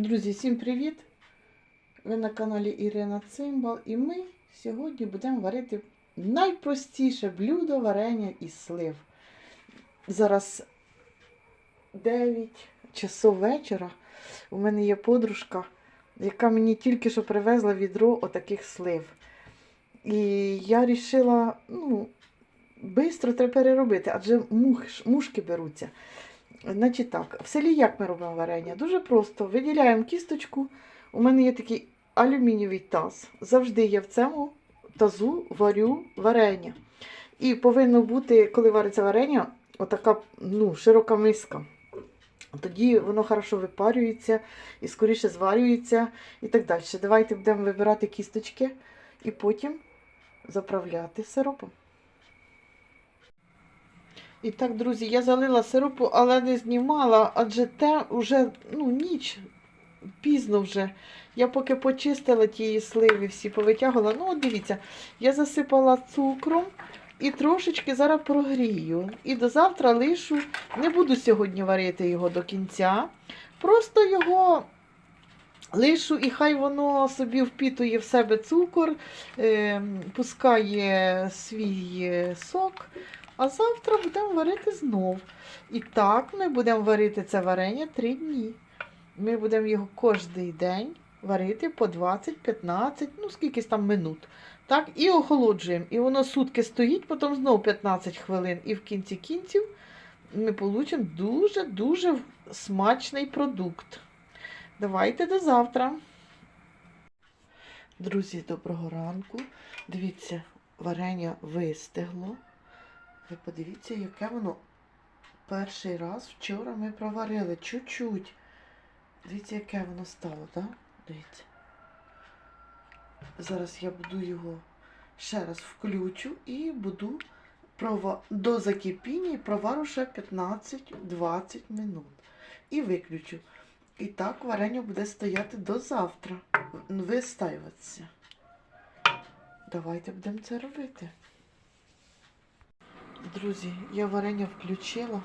Друзі, всім привіт! Ви на каналі Ірина Цимбал і ми сьогодні будемо варити найпростіше блюдо варення із слив. Зараз 9 часов вечора. У мене є подружка, яка мені тільки що привезла відро отаких слив. І я вирішила, ну, швидко треба переробити, адже мушки беруться. Значить так, в селі як ми робимо варення? Дуже просто. Виділяємо кісточку. У мене є такий алюмінієвий таз. Завжди я в цьому тазу варю варення. І повинно бути, коли вариться варення, отака ну, широка миска. Тоді воно хорошо випарюється і скоріше зварюється і так далі. Давайте будемо вибирати кісточки і потім заправляти сиропом. І так, друзі, я залила сиропу, але не знімала, адже те вже ну, ніч, пізно вже. Я поки почистила ті сливи, всі повитягувала. Ну, от дивіться, я засипала цукром і трошечки зараз прогрію. І до завтра лишу, не буду сьогодні варити його до кінця. Просто його лишу і хай воно собі впітує в себе цукор, е, пускає свій е, сок. А завтра будемо варити знов. І так ми будемо варити це варення три дні. Ми будемо його кожен день варити по 20-15, ну скільки там минут. Так, І охолоджуємо. І воно сутки стоїть, потім знову 15 хвилин. І в кінці кінців ми получимо дуже-дуже смачний продукт. Давайте до завтра. Друзі, доброго ранку. Дивіться, варення вистигло. Ви подивіться, яке воно перший раз вчора ми проварили. Чуть-чуть. Дивіться, яке воно стало, так? Дивіться. Зараз я буду його ще раз включу і буду до закипіння і провару ще 15-20 минут. І виключу. І так варення буде стояти до завтра. Вистаюватися. Давайте будемо це робити. Друзі, я варення включила.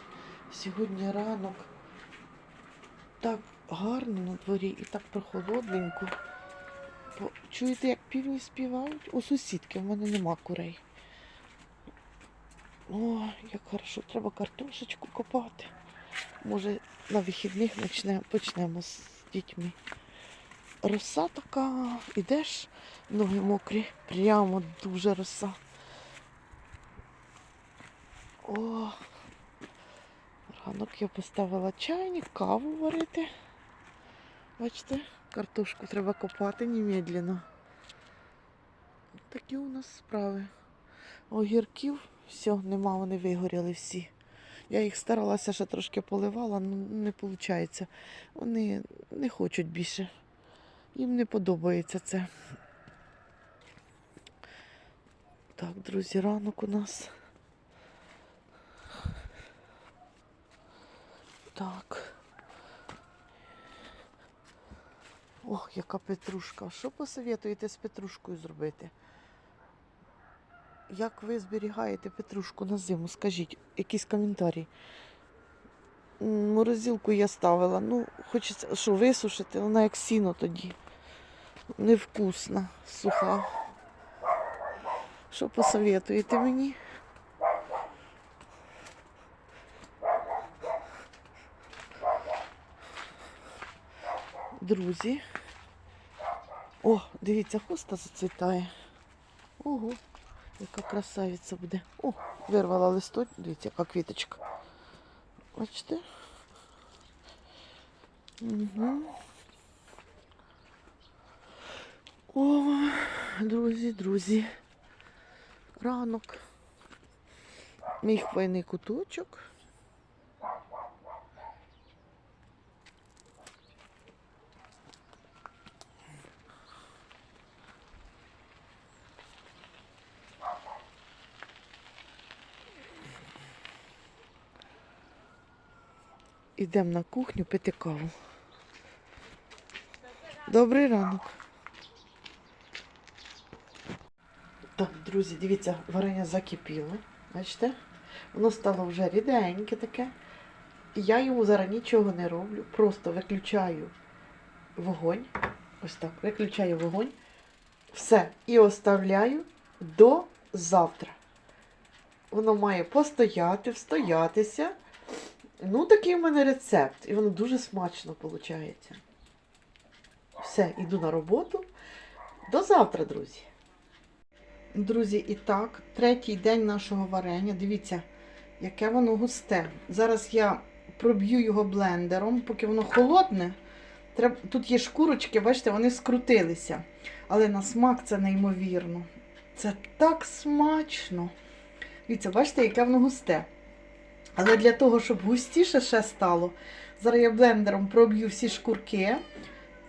Сьогодні ранок так гарно на дворі і так прохолодненько. Чуєте, як півні співають? У сусідки в мене нема курей. О, як хорошо, треба картошечку копати. Може, на вихідних почнемо, почнемо з дітьми. Роса така, ідеш, ноги мокрі, прямо дуже роса. О, ранок я поставила чайник, каву варити. Бачите, картошку треба копати немедленно. Такі у нас справи. Огірків, все, нема, вони вигоріли всі. Я їх старалася ще трошки поливала, але не виходить. Вони не хочуть більше. Їм не подобається це. Так, друзі, ранок у нас. Так. Ох, яка петрушка. Що посоветуєте з петрушкою зробити? Як ви зберігаєте петрушку на зиму? Скажіть, якийсь коментарі. Морозилку я ставила. Ну, хочеться, що висушити, вона як сіно тоді. Невкусна, суха. Що посоветуєте мені? Друзі. О, дивіться, хоста зацвітає. Ого, яка красавиця буде. О, вирвала листок, дивіться, яка квіточка. Бачите? Угу. О, друзі, друзі. Ранок. Мій хвойний куточок. Ідемо на кухню пити каву. Добрий ранок. Так, друзі, дивіться, варення закипіло. Бачите? Воно стало вже ріденьке таке. І я йому зараз нічого не роблю. Просто виключаю вогонь. Ось так, виключаю вогонь. Все. І оставляю до завтра. Воно має постояти, встоятися. Ну, такий в мене рецепт. І воно дуже смачно виходить. Все, іду на роботу. До завтра, друзі. Друзі, і так, третій день нашого варення. Дивіться, яке воно густе. Зараз я проб'ю його блендером, поки воно холодне. Тут є шкурочки, бачите, вони скрутилися. Але на смак це неймовірно. Це так смачно. Дивіться, бачите, яке воно густе. Але для того, щоб густіше ще стало, зараз я блендером проб'ю всі шкурки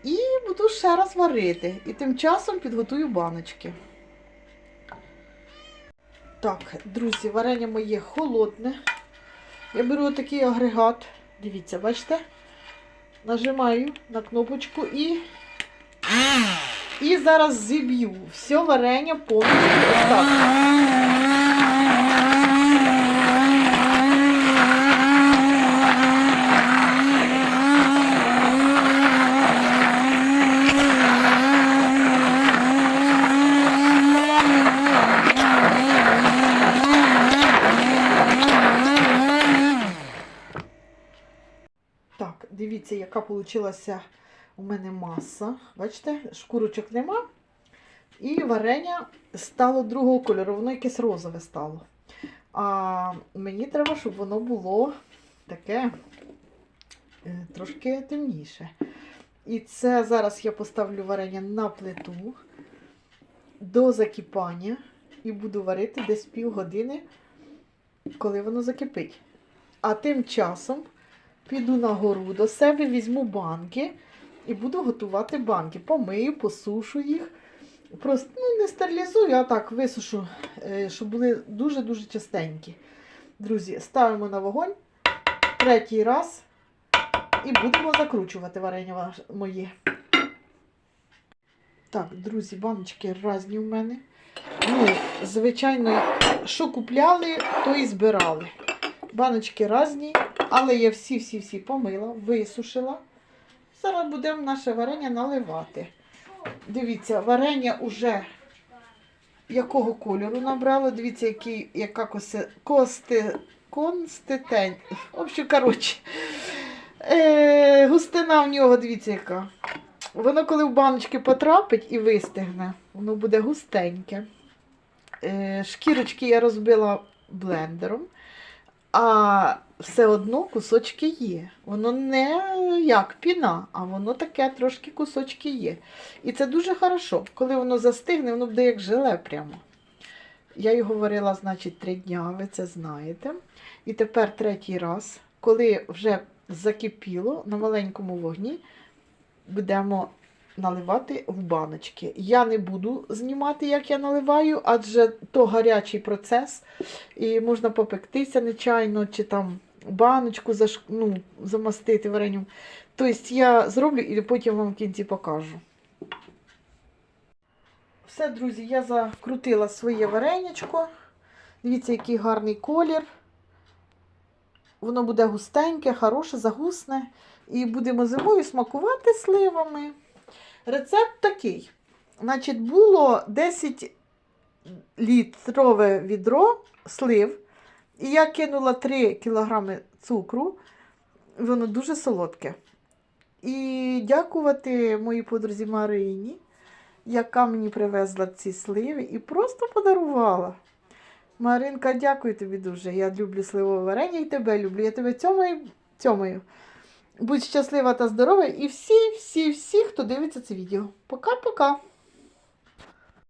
і буду ще раз варити. І тим часом підготую баночки. Так, друзі, варення моє холодне. Я беру такий агрегат. Дивіться, бачите? Нажимаю на кнопочку і. І зараз зіб'ю все варення повністю. Ось так. Так, дивіться, яка вийшла у мене маса. Бачите, шкурочок нема. І варення стало другого кольору, воно якесь розове стало. А мені треба, щоб воно було таке е, трошки темніше. І це зараз я поставлю варення на плиту до закипання і буду варити десь півгодини, коли воно закипить. А тим часом піду на гору до себе, візьму банки і буду готувати банки. Помию, посушу їх. Просто ну, не стерилізую, а так висушу, е, щоб були дуже-дуже чистенькі. Друзі, ставимо на вогонь третій раз і будемо закручувати варення моє. Так, друзі, баночки різні в мене. Ну, звичайно, що купляли, то і збирали. Баночки різні, але я всі-всі-всі помила, висушила. Зараз будемо наше варення наливати. Дивіться, варення уже якого кольору набрало. Дивіться, який, яка коси, кости, конститень. В общем, коротше, е, густина в нього, дивіться, яка. Воно, коли в баночки потрапить і вистигне, воно буде густеньке. Е, шкірочки я розбила блендером, а все одно кусочки є. Воно не як піна, а воно таке трошки кусочки є. І це дуже хорошо. Коли воно застигне, воно буде як желе прямо. Я його варила, значить, три дня, ви це знаєте. І тепер третій раз, коли вже закипіло на маленькому вогні, будемо наливати в баночки. Я не буду знімати, як я наливаю, адже то гарячий процес, і можна попектися нечайно, чи там баночку заш... ну, замастити варенням. Тобто я зроблю і потім вам в кінці покажу. Все, друзі, я закрутила своє варенячко. Дивіться, який гарний колір. Воно буде густеньке, хороше, загусне. І будемо зимою смакувати сливами. Рецепт такий. Значить, було 10 літрове відро слив. І я кинула 3 кг цукру. Воно дуже солодке. І дякувати моїй подрузі Марині, яка мені привезла ці сливи і просто подарувала. Маринка, дякую тобі дуже. Я люблю сливове варення і тебе люблю. Я тебе цьомаю. Будь щаслива та здорова і всі, всі, всі, хто дивиться це відео. Пока-пока.